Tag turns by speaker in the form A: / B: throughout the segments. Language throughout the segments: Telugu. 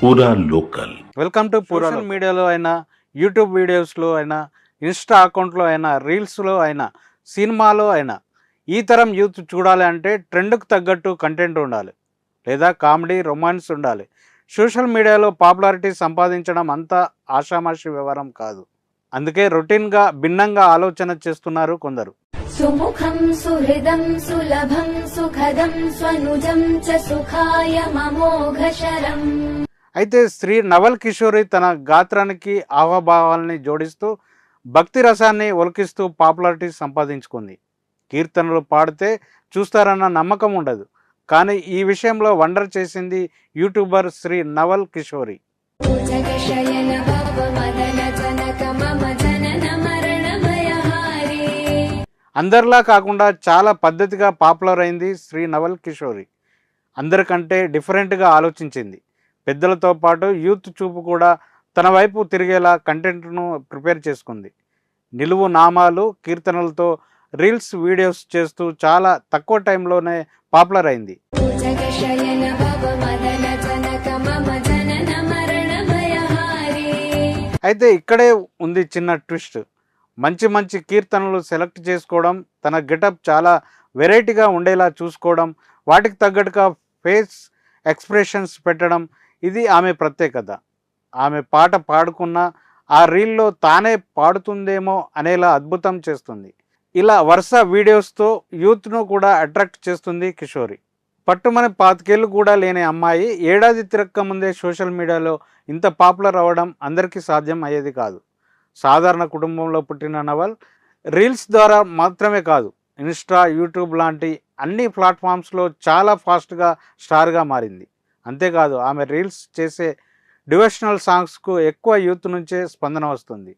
A: పూరా లోకల్
B: వెల్కమ్ టు సోషల్ మీడియాలో అయినా యూట్యూబ్ వీడియోస్లో అయినా ఇన్స్టా అకౌంట్లో అయినా రీల్స్లో అయినా సినిమాలో అయినా ఈ తరం యూత్ చూడాలి అంటే ట్రెండ్కు తగ్గట్టు కంటెంట్ ఉండాలి. లేదా కామెడీ రొమాన్స్ ఉండాలి. సోషల్ మీడియాలో పాపులారిటీ సంపాదించడం అంతా ఆషామాషి వ్యవహారం కాదు. అందుకే రొటీన్గా భిన్నంగా ఆలోచన చేస్తున్నారు కొందరు.
C: सुमुखं सुहृदं सुलभं सुखदं स्वनुजं च सुखाय ममोघशरम्
B: అయితే శ్రీ నవల్ కిషోరి తన గాత్రానికి హావభావాల్ని జోడిస్తూ భక్తి రసాన్ని ఒలికిస్తూ పాపులారిటీ సంపాదించుకుంది కీర్తనలు పాడితే చూస్తారన్న నమ్మకం ఉండదు కానీ ఈ విషయంలో వండర్ చేసింది యూట్యూబర్ శ్రీ నవల్ కిషోరి
C: जगशयन भवमदन जनक मम जनन मरणभयहारी
B: అందరిలా కాకుండా చాలా పద్ధతిగా పాపులర్ అయింది శ్రీ నవల్ కిషోరి. అందరికంటే డిఫరెంట్గా ఆలోచించింది. పెద్దలతో పాటు యూత్ చూపు కూడా తన వైపు తిరిగేలా కంటెంట్ను ప్రిపేర్ చేసుకుంది. నిలువు నామాలు కీర్తనలతో రీల్స్ వీడియోస్ చేస్తూ చాలా తక్కువ టైంలోనే పాపులర్ అయింది. అయితే ఇక్కడే ఉంది చిన్న ట్విస్ట్. మంచి మంచి కీర్తనలు సెలెక్ట్ చేసుకోవడం తన గెటప్ చాలా వెరైటీగా ఉండేలా చూసుకోవడం వాటికి తగ్గట్టుగా ఫేస్ ఎక్స్ప్రెషన్స్ పెట్టడం ఇది ఆమె ప్రత్యేకత. ఆమె పాట పాడుకున్న ఆ రీల్లో తానే పాడుతుందేమో అనేలా అద్భుతం చేస్తుంది. ఇలా వరుస వీడియోస్తో యూత్ను కూడా అట్రాక్ట్ చేస్తుంది కిషోరి. పట్టుమని పాతికేళ్ళు కూడా లేని అమ్మాయి ఏడాది తిరక్క ముందే సోషల్ మీడియాలో ఇంత పాపులర్ అవ్వడం అందరికీ సాధ్యం అయ్యేది కాదు. సాధారణ కుటుంబంలో పుట్టిన నవల్ రీల్స్ ద్వారా మాత్రమే కాదు ఇన్స్టా యూట్యూబ్ లాంటి అన్ని ప్లాట్ఫామ్స్లో చాలా ఫాస్ట్గా స్టార్గా మారింది. అంతేకాదు ఆమె రీల్స్ చేసే డివోషనల్ సాంగ్స్కు ఎక్కువ యూత్ నుంచే స్పందన వస్తుంది.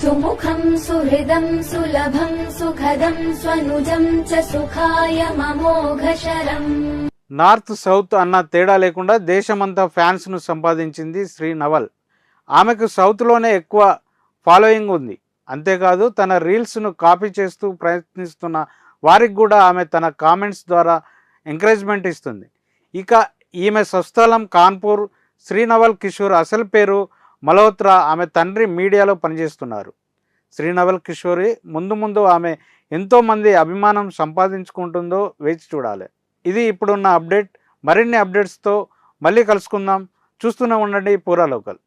C: సుముఖం సుహృదం సులభం సుఖదం స్వనుజం సుఖాయ
B: నార్త్ సౌత్ అన్న తేడా లేకుండా దేశమంతా ఫ్యాన్స్ను సంపాదించింది శ్రీ నవల్. ఆమెకు సౌత్లోనే ఎక్కువ ఫాలోయింగ్ ఉంది. అంతేకాదు తన రీల్స్ను కాపీ చేస్తూ ప్రయత్నిస్తున్న వారికి కూడా ఆమె తన కామెంట్స్ ద్వారా ఎంకరేజ్మెంట్ ఇస్తుంది. ఇక ఈమె స్వస్థలం కాన్పూర్ శ్రీనవల్ కిషోర్ అసలు పేరు మల్హోత్రా ఆమె తండ్రి మీడియాలో పనిచేస్తున్నారు. శ్రీనవల్ కిషోరి ముందు ముందు ఆమె ఎంతోమంది అభిమానం సంపాదించుకుంటుందో వేచి చూడాలి. ఇది ఇప్పుడున్న అప్డేట్. మరిన్ని అప్డేట్స్తో మళ్ళీ కలుసుకుందాం. చూస్తూనే ఉండండి పూరా లోకల్.